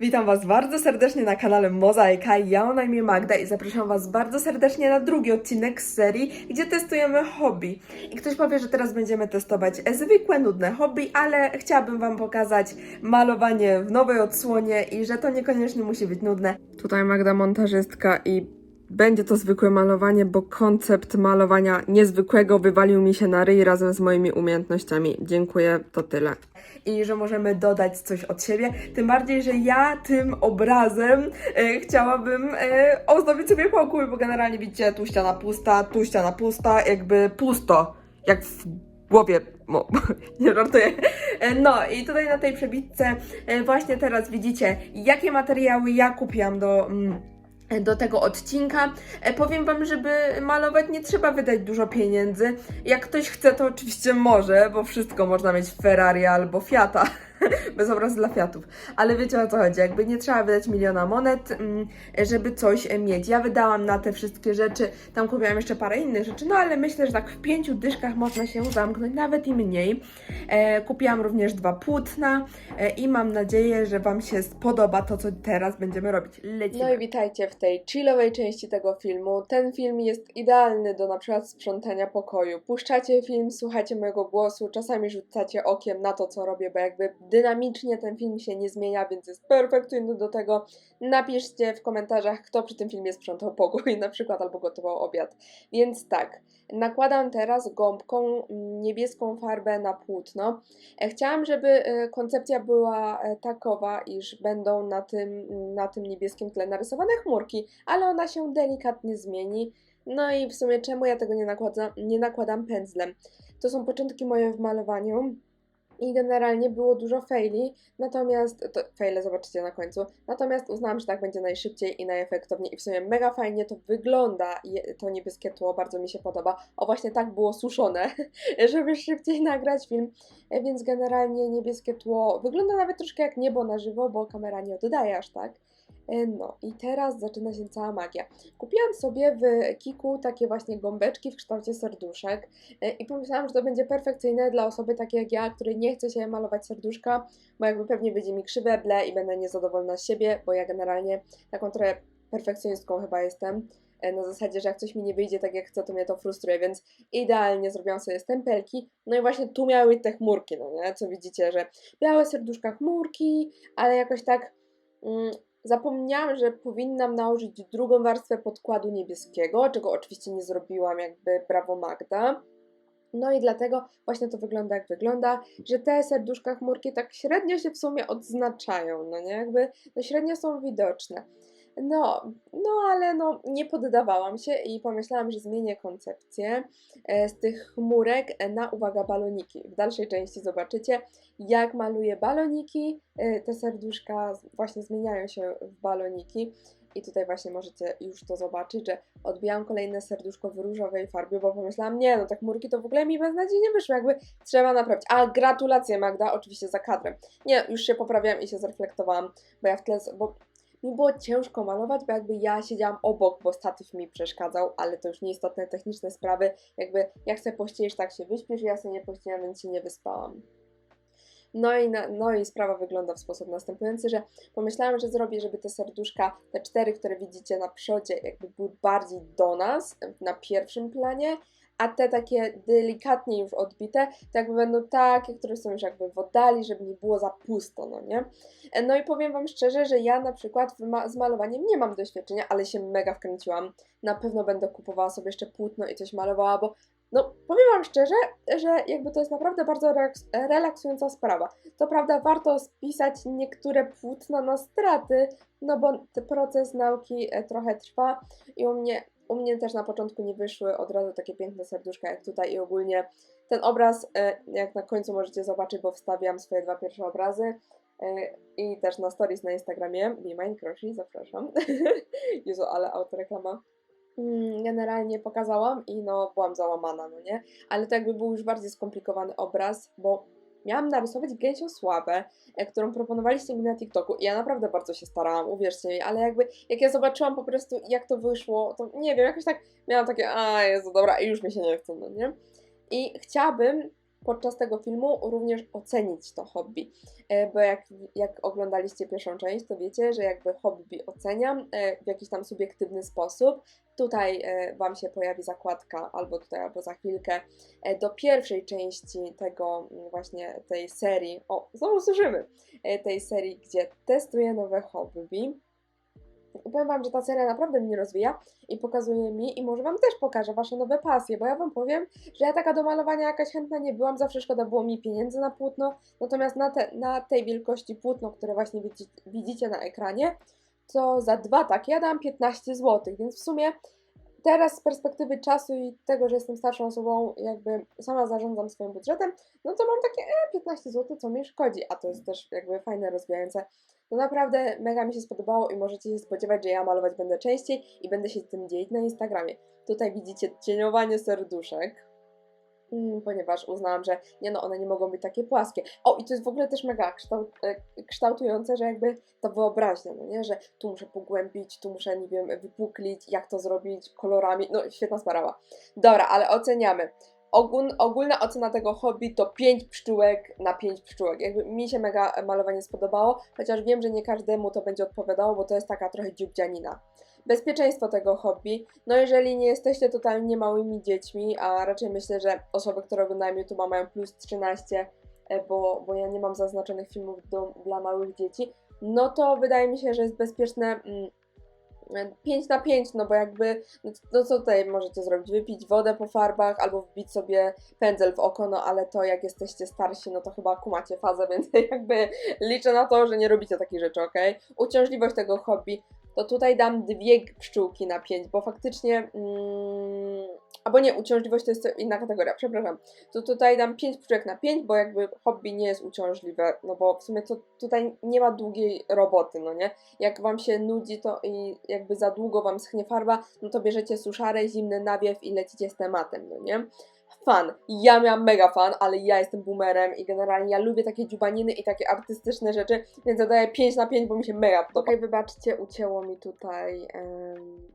Witam Was bardzo serdecznie na kanale Mozaika. Ja mam na imię Magda i zapraszam Was bardzo serdecznie na drugi odcinek z serii, gdzie testujemy hobby. I ktoś powie, że teraz będziemy testować zwykłe, nudne hobby, ale chciałabym Wam pokazać malowanie w nowej odsłonie i że to niekoniecznie musi być nudne. Tutaj Magda montażystka i będzie to zwykłe malowanie, bo koncept malowania niezwykłego wywalił mi się na ryj razem z moimi umiejętnościami. Dziękuję, to tyle. I że możemy dodać coś od siebie. Tym bardziej, że ja tym obrazem e, chciałabym e, ozdobić sobie pokój, bo generalnie widzicie, tu ściana pusta, tu ściana pusta, jakby pusto, jak w głowie. Nie żartuję. E, No i tutaj na tej przebitce e, właśnie teraz widzicie, jakie materiały ja kupiłam do. Do tego odcinka. E, Powiem Wam, żeby malować nie trzeba wydać dużo pieniędzy. Jak ktoś chce, to oczywiście może, bo wszystko można mieć Ferrari albo Fiata. Bez obrazu dla Fiatów. Ale wiecie o co chodzi, jakby nie trzeba wydać miliona monet, mm, żeby coś e, mieć. Ja wydałam na te wszystkie rzeczy, tam kupiłam jeszcze parę innych rzeczy, no ale myślę, że tak w pięciu dyszkach można się zamknąć, nawet i mniej. E, kupiłam również dwa płótna e, i mam nadzieję, że Wam się spodoba to, co teraz będziemy robić. Lecimy. No i witajcie w tej chillowej części tego filmu. Ten film jest idealny do na przykład sprzątania pokoju. Puszczacie film, słuchacie mojego głosu, czasami rzucacie okiem na to, co robię, bo jakby dynamicznie ten film się nie zmienia, więc jest perfekcyjny do tego. Napiszcie w komentarzach, kto przy tym filmie sprzątał pokój na przykład albo gotował obiad. Więc tak, nakładam teraz gąbką mm, niebieską farbę na płótno. E, Chciałam, żeby e, koncepcja była e, takowa, iż będą na tym, na tym niebieskim tle narysowane chmurki, ale ona się delikatnie zmieni. No i w sumie czemu ja tego nie nakładam, nie nakładam pędzlem? To są początki moje w malowaniu. I generalnie było dużo faili, natomiast, to faile zobaczycie na końcu, natomiast uznałam, że tak będzie najszybciej i najefektowniej i w sumie mega fajnie to wygląda, to niebieskie tło, bardzo mi się podoba. O właśnie tak było suszone, żeby szybciej nagrać film, E, więc generalnie niebieskie tło wygląda nawet troszkę jak niebo na żywo, bo kamera nie oddaje aż tak. No i teraz zaczyna się cała magia. Kupiłam sobie w Kiku takie właśnie gąbeczki w kształcie serduszek e, i pomyślałam, że to będzie perfekcyjne dla osoby takiej jak ja, której nie chce się malować serduszka, bo jakby pewnie będzie mi krzywe ble i będę niezadowolona z siebie, bo ja generalnie taką trochę perfekcjonistką chyba jestem. E, Na zasadzie, że jak coś mi nie wyjdzie tak jak chcę, to mnie to frustruje, więc idealnie zrobiłam sobie stempelki. No i właśnie tu miały być te chmurki, no nie? Co widzicie, że białe serduszka, chmurki, ale jakoś tak mm, zapomniałam, że powinnam nałożyć drugą warstwę podkładu niebieskiego, czego oczywiście nie zrobiłam, jakby brawo Magda. No i dlatego właśnie to wygląda jak wygląda, że te serduszka chmurki tak średnio się w sumie odznaczają, no nie? Jakby no średnio są widoczne. No, no ale no nie poddawałam się i pomyślałam, że zmienię koncepcję e, z tych chmurek na, uwaga, baloniki. W dalszej części zobaczycie, jak maluję baloniki. E, Te serduszka właśnie zmieniają się w baloniki. I tutaj właśnie możecie już to zobaczyć, że odbijam kolejne serduszko w różowej farbie, bo pomyślałam, nie no, te chmurki to w ogóle mi beznadziejnie wyszły, jakby trzeba naprawić. A gratulacje Magda, oczywiście za kadrem. Nie, już się poprawiam i się zreflektowałam, bo ja w tle, bo mi było ciężko malować, bo jakby ja siedziałam obok, bo statyw mi przeszkadzał, ale to już nieistotne techniczne sprawy, jakby jak sobie pościelisz, tak się wyśpisz, ja sobie nie pościeliłam, więc się nie wyspałam. No i, na, no i sprawa wygląda w sposób następujący, że pomyślałam, że zrobię, żeby te serduszka, te cztery, które widzicie na przodzie, jakby były bardziej do nas, na pierwszym planie, a te takie delikatnie już odbite, to jakby będą takie, które są już jakby w oddali, żeby nie było za pusto, no nie? E, No i powiem Wam szczerze, że ja na przykład z malowaniem nie mam doświadczenia, ale się mega wkręciłam. Na pewno będę kupowała sobie jeszcze płótno i coś malowała, bo no powiem Wam szczerze, że jakby to jest naprawdę bardzo relaks- relaksująca sprawa. To prawda, warto spisać niektóre płótna na straty, no bo ten proces nauki e, trochę trwa i u mnie, u mnie też na początku nie wyszły od razu takie piękne serduszka jak tutaj i ogólnie ten obraz, e, jak na końcu możecie zobaczyć, bo wstawiam swoje dwa pierwsze obrazy e, i też na stories na Instagramie, Be Mine Croshi, zapraszam. Jezu, ale autoreklama. Mm, Generalnie pokazałam i no byłam załamana, no nie? Ale to jakby był już bardziej skomplikowany obraz, bo miałam narysować gęsiosławę, e, którą proponowaliście mi na TikToku i ja naprawdę bardzo się starałam, uwierzcie mi, ale jakby jak ja zobaczyłam po prostu jak to wyszło, to nie wiem, jakoś tak miałam takie, a Jezu, dobra, i już mi się nie chce, no nie? I chciałabym podczas tego filmu również ocenić to hobby. E, Bo jak, jak oglądaliście pierwszą część, to wiecie, że jakby hobby oceniam e, w jakiś tam subiektywny sposób. Tutaj e, Wam się pojawi zakładka, albo tutaj, albo za chwilkę, do pierwszej części tego mm, właśnie tej serii. O, znowu słyszymy! tej serii, gdzie testuję nowe hobby. Powiem Wam, że ta seria naprawdę mnie rozwija i pokazuje mi, i może Wam też pokażę Wasze nowe pasje, bo ja Wam powiem, że ja taka do malowania jakaś chętna nie byłam, zawsze szkoda było mi pieniędzy na płótno, natomiast na, te, na tej wielkości płótno, które właśnie widzi, widzicie na ekranie, to za dwa takie ja dam 15 zł, więc w sumie teraz z perspektywy czasu i tego, że jestem starszą osobą, jakby sama zarządzam swoim budżetem, no to mam takie e, 15 zł, co mi szkodzi, a to jest też jakby fajne, rozwijające. No naprawdę mega mi się spodobało i możecie się spodziewać, że ja malować będę częściej i będę się tym dzielić na Instagramie. Tutaj widzicie cieniowanie serduszek, mm, ponieważ uznałam, że nie no, one nie mogą być takie płaskie. O, i to jest w ogóle też mega kształt, e, kształtujące, że jakby ta wyobraźnia, no nie, że tu muszę pogłębić, tu muszę, nie wiem, wypuklić, jak to zrobić kolorami, no świetna sprawa. Dobra, ale oceniamy. Ogól, ogólna ocena tego hobby to 5 pszczółek na 5 pszczółek. Jakby mi się mega malowanie spodobało, chociaż wiem, że nie każdemu to będzie odpowiadało, bo to jest taka trochę dziubdzianina. Bezpieczeństwo tego hobby. No jeżeli nie jesteście totalnie małymi dziećmi, a raczej myślę, że osoby, które oglądają YouTube mają plus 13, e, bo, bo ja nie mam zaznaczonych filmów do, dla małych dzieci, no to wydaje mi się, że jest bezpieczne mm, 5 na 5, no bo jakby, no, no co tutaj możecie zrobić? Wypić wodę po farbach albo wbić sobie pędzel w oko, no ale to jak jesteście starsi, no to chyba kumacie fazę, więc jakby liczę na to, że nie robicie takich rzeczy, ok? Uciążliwość tego hobby, to tutaj dam dwie pszczółki na 5, bo faktycznie, mm, albo nie, uciążliwość to jest inna kategoria, przepraszam. To tutaj dam 5 pszczółek na 5, bo jakby hobby nie jest uciążliwe, no bo w sumie to tutaj nie ma długiej roboty, no nie? jak wam się nudzi to i jakby za długo wam schnie farba, no to bierzecie suszarę, zimny nawiew i lecicie z tematem, no nie? Fan. Ja miałam mega fan, ale ja jestem boomerem i generalnie ja lubię takie dziubaniny i takie artystyczne rzeczy, więc zadaję 5 na 5, bo mi się mega podoba. Okej, wybaczcie, ucięło mi tutaj,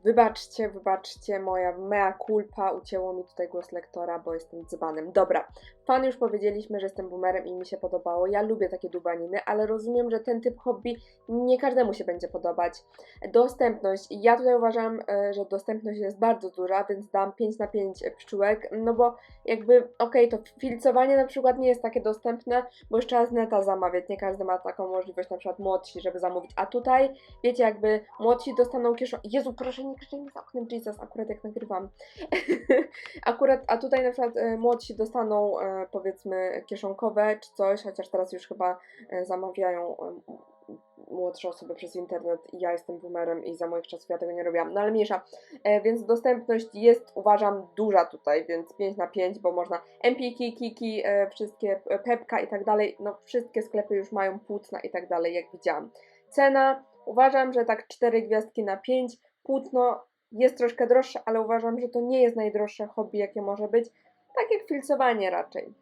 wybaczcie, wybaczcie, moja mea culpa, ucięło mi tutaj głos lektora, bo jestem dzbanem. Dobra, fan już powiedzieliśmy, że jestem boomerem i mi się podobało, ja lubię takie dziubaniny, ale rozumiem, że ten typ hobby nie każdemu się będzie podobać. Dostępność. Ja tutaj uważam, e, że dostępność jest bardzo duża, więc dam 5 na 5 pszczółek, no bo jakby, okej, to filcowanie na przykład nie jest takie dostępne, bo już trzeba z neta zamawiać, nie każdy ma taką możliwość, na przykład młodsi, żeby zamówić, a tutaj, wiecie, jakby młodsi dostaną kieszon... Jezu, proszę, nie krzyczcie mi za oknem, Jesus, akurat jak nagrywam. akurat, a tutaj na przykład e, młodsi dostaną, e, powiedzmy, kieszonkowe czy coś, chociaż teraz już chyba e, zamawiają e, młodsze osoby przez internet i ja jestem boomerem i za moich czasów ja tego nie robiłam, no ale mniejsza. E, więc dostępność jest uważam duża tutaj, więc 5 na 5, bo można Empiki, Kiki, wszystkie Pepka i tak dalej, no wszystkie sklepy już mają płótna i tak dalej, jak widziałam. Cena, uważam, że tak 4 gwiazdki na 5, płótno jest troszkę droższe, ale uważam, że to nie jest najdroższe hobby, jakie może być, tak jak filcowanie raczej.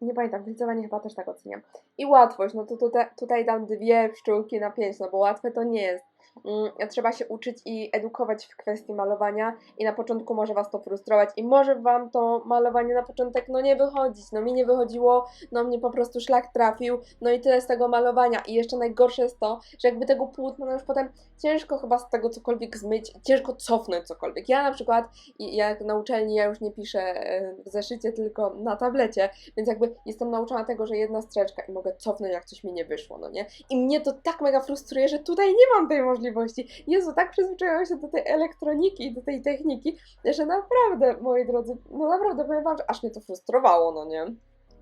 Nie pamiętam, filcowanie chyba też tak oceniam. I łatwość, no to tutaj, tutaj dam dwie pszczółki na pięć, no bo łatwe to nie jest. Mm, Trzeba się uczyć i edukować w kwestii malowania i na początku może Was to frustrować i może Wam to malowanie na początek no nie wychodzić, no mi nie wychodziło, no mnie po prostu szlak trafił, no i tyle z tego malowania i jeszcze najgorsze jest to, że jakby tego płótna no już potem ciężko chyba z tego cokolwiek zmyć, ciężko cofnąć cokolwiek. Ja na przykład, jak na uczelni ja już nie piszę e, w zeszycie, tylko na tablecie, więc jakby jestem nauczona tego, że jedna strzeczka i mogę cofnąć, jak coś mi nie wyszło, no nie? I mnie to tak mega frustruje, że tutaj nie mam tej możliwości. Jezu, tak przyzwyczaiłam się do tej elektroniki i do tej techniki, że naprawdę, moi drodzy, no naprawdę powiem wam, że aż mnie to frustrowało, no nie?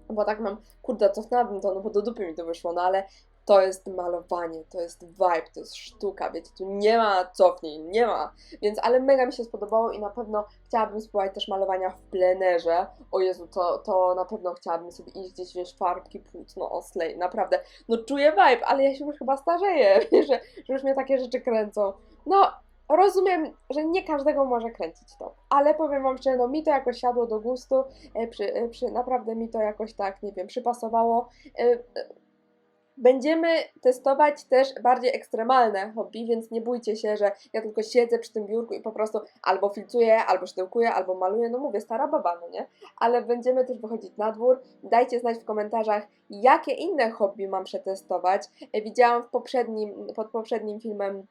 Bo tak mam, kurde, cofnęłabym to, no bo do dupy mi to wyszło, no ale to jest malowanie, to jest vibe, to jest sztuka, wiecie, tu nie ma cofnień, nie ma. Więc, ale mega mi się spodobało i na pewno chciałabym spróbować też malowania w plenerze. O Jezu, to, to na pewno chciałabym sobie iść gdzieś, wiesz, farbki, płótno, oslej, naprawdę. No czuję vibe, ale ja się już chyba starzeję, że, że już mnie takie rzeczy kręcą. No, rozumiem, że nie każdego może kręcić to, ale powiem Wam szczerze, no mi to jakoś siadło do gustu, e, przy, e, przy, naprawdę mi to jakoś tak, nie wiem, przypasowało. Będziemy testować też bardziej ekstremalne hobby, więc nie bójcie się, że ja tylko siedzę przy tym biurku i po prostu albo filcuję, albo szydełkuję, albo maluję. No mówię, stara baba, no nie? Ale będziemy też wychodzić na dwór. Dajcie znać w komentarzach, jakie inne hobby mam przetestować. E, Widziałam w poprzednim, pod poprzednim filmem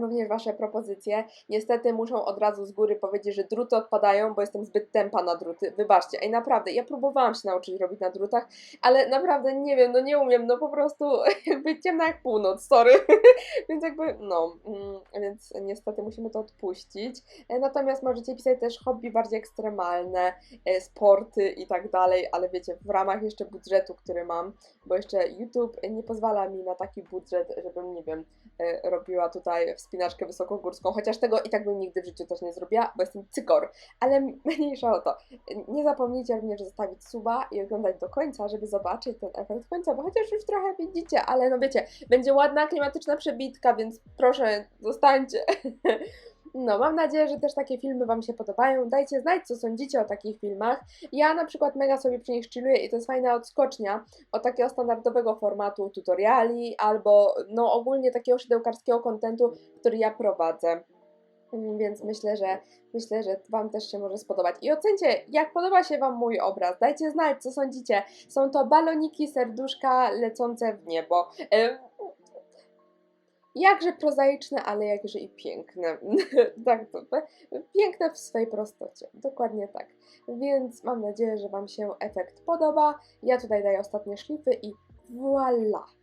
również Wasze propozycje. Niestety muszę od razu z góry powiedzieć, że druty odpadają, bo jestem zbyt tempa na druty. Wybaczcie, ej naprawdę, ja próbowałam się nauczyć robić na drutach, ale naprawdę nie wiem, no nie umiem, no po prostu jakby ciemna jak północ, sorry. więc jakby, no, mm, więc niestety musimy to odpuścić. E, Natomiast możecie pisać też hobby bardziej ekstremalne, e, sporty i tak dalej, ale wiecie, w ramach jeszcze budżetu, który mam, bo jeszcze YouTube nie pozwala mi na taki budżet, żebym, nie wiem, robiła tutaj wspinaczkę wysokogórską, chociaż tego i tak bym nigdy w życiu też nie zrobiła, bo jestem cykor, ale mniejsza o to. Nie zapomnijcie również zostawić suba i oglądać do końca, żeby zobaczyć ten efekt końca, bo chociaż już trochę widzicie, ale no wiecie, będzie ładna, klimatyczna przebitka, więc proszę, zostańcie. No, mam nadzieję, że też takie filmy Wam się podobają. Dajcie znać, co sądzicie o takich filmach. Ja na przykład mega sobie przy nich chilluję i to jest fajna odskocznia od takiego standardowego formatu tutoriali albo no ogólnie takiego szydełkarskiego kontentu, który ja prowadzę. Mm, Więc myślę, że myślę, że Wam też się może spodobać. I ocencie, jak podoba się Wam mój obraz. Dajcie znać, co sądzicie. Są to baloniki, serduszka lecące w niebo. Jakże prozaiczne, ale jakże i piękne. tak, to, piękne w swej prostocie. Dokładnie tak. Więc mam nadzieję, że Wam się efekt podoba. Ja tutaj daję ostatnie szlify i voila!